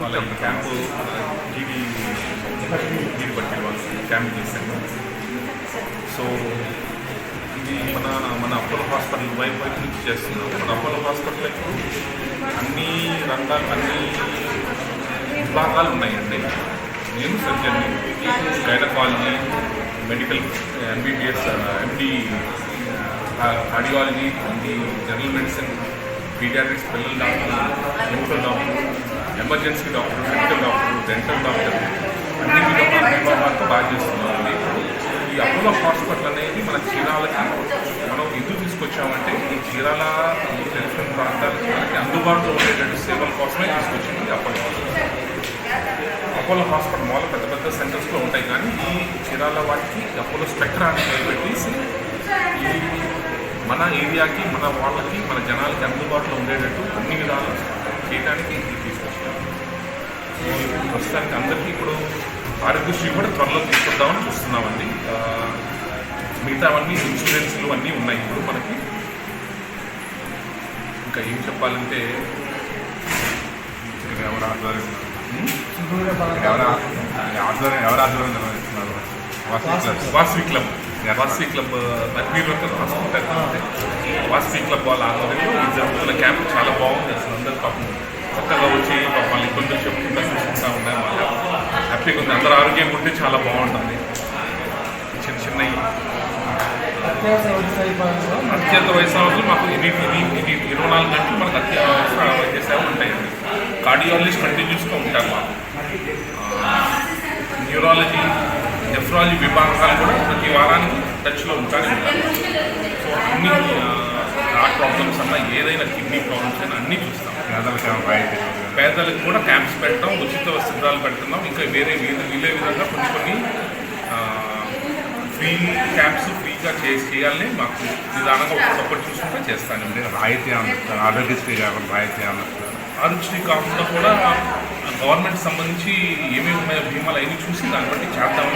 వాళ్ళ క్యాంపు జీడి జీడి బట్టి వాళ్ళు క్యాంప్ చేశాము సో ఇది మన మన అపోలో హాస్పిటల్ వైపు వైపు నుంచి చేస్తున్నాం. మన అపోలో హాస్పిటల్ ఇప్పుడు అన్ని రంగాలు అన్ని విభాగాలు ఉన్నాయండి. నేను surgeon gynaecology medical MBBS MD cardiology general medicine paediatrics పిల్లల డాక్టర్లు మెడికల్ డాక్టర్లు ఎమర్జెన్సీ డాక్టర్లు మెడికల్ డాక్టర్లు డెంటల్ డాక్టర్లు అన్ని విధంగా విభాగాలతో బాగా చేస్తున్నామండి. ఈ అపోలో హాస్పిటల్ అనేది మన చీరాలకి మనం ఎందుకు తీసుకొచ్చామంటే ఈ చీరాల ఈ తెలిసిన ప్రాంతాలకి మనకి అందుబాటులో ఉండేటట్టు సేవల కోసమే తీసుకొచ్చింది Apollo hospital. Apollo hospital mall పెద్ద పెద్ద సెంటర్స్లో ఉంటాయి. కానీ ఈ చీరాల వాటికి అపోలో స్పెక్ట్రా అని పేరు పెట్టేసి ఈ మన ఏరియాకి మన వాళ్ళకి మన జనాలకి అందుబాటులో ఉండేటట్టు అన్ని విధాలు చేయడానికి ఇది తీసుకొచ్చాము ప్రస్తుతానికి అందరికీ ఇప్పుడు ఆరోగ్యశ్రీ కూడా త్వరలో తీసుకొద్దామని చూస్తున్నామండి. మిగతావన్నీ ఇన్సూరెన్స్లు అన్నీ ఉన్నాయి ఇప్పుడు మనకి. ఇంకా ఏం చెప్పాలంటే ఎవరు ఆధ్వర్యం? ఎవరు ఆధ్వర్యం ఎవరు ఆధ్వర్యం నిర్వహిస్తున్నారు? Vasavi club. Vasavi club. Vasavi club మరి మీరు ఒక రాసుకుంటారు కదండి. క్లబ్ వాళ్ళ ఆధ్వర్యంలో ఈ జరుగుతున్న క్యాంప్ చాలా బాగుంది అసలు అందరు పాపం చక్కగా వచ్చి పాపం వాళ్ళ ఇబ్బందులు చెప్పుకుంటా చూసుకుంటా ఉన్నాయి వాళ్ళు హ్యాపీగా ఉంది. అందరు ఆరోగ్యం ఉంటే చాలా బాగుంటుంది. చిన్న చిన్నవి. అత్యంత వయసు వాళ్ళు మాకు ఎన్ని ఎన్ని ఎన్ని ఇరవై నాలుగు గంటలు మనకు అత్యవసర వైద్య సేవలు ఉంటాయండి. కార్డియాలజిస్ట్ కంటిన్యూస్గా ఉంటారు మాకు న్యూరాలజీ నెఫ్రాలజీ విభాగాలు కూడా ప్రతి వారానికి టచ్లో ఉంటారు. సో అన్ని ఆ ప్రాబ్లమ్స్ అన్నా ఏదైనా కిడ్నీ ప్రాబ్లమ్స్ అయినా అన్నీ చూస్తాం. పేదలకు కూడా క్యాంప్స్ పెట్టడం ఉచిత వసతులు పెడుతున్నాం. ఇంకా వేరే వీలే విధంగా కొన్ని కొన్ని ఫ్రీ క్యాంప్స్ ఫ్రీగా చేసి చేయాలని మాకు నిదానంగా ఒక్కొక్కటి చూసుకుంటే చేస్తానండి అంటే రాయితీ ఏమన్నా ఆరోగ్యశ్రీ కాకుండా రాయితీ ఏమన్నా ఆరోగ్యశ్రీ కాకుండా కూడా గవర్నమెంట్ సంబంధించి ఏమేమి ఉన్నాయో భీమాలు అవి చూసి దాన్ని బట్టి అనుకుంటున్నాం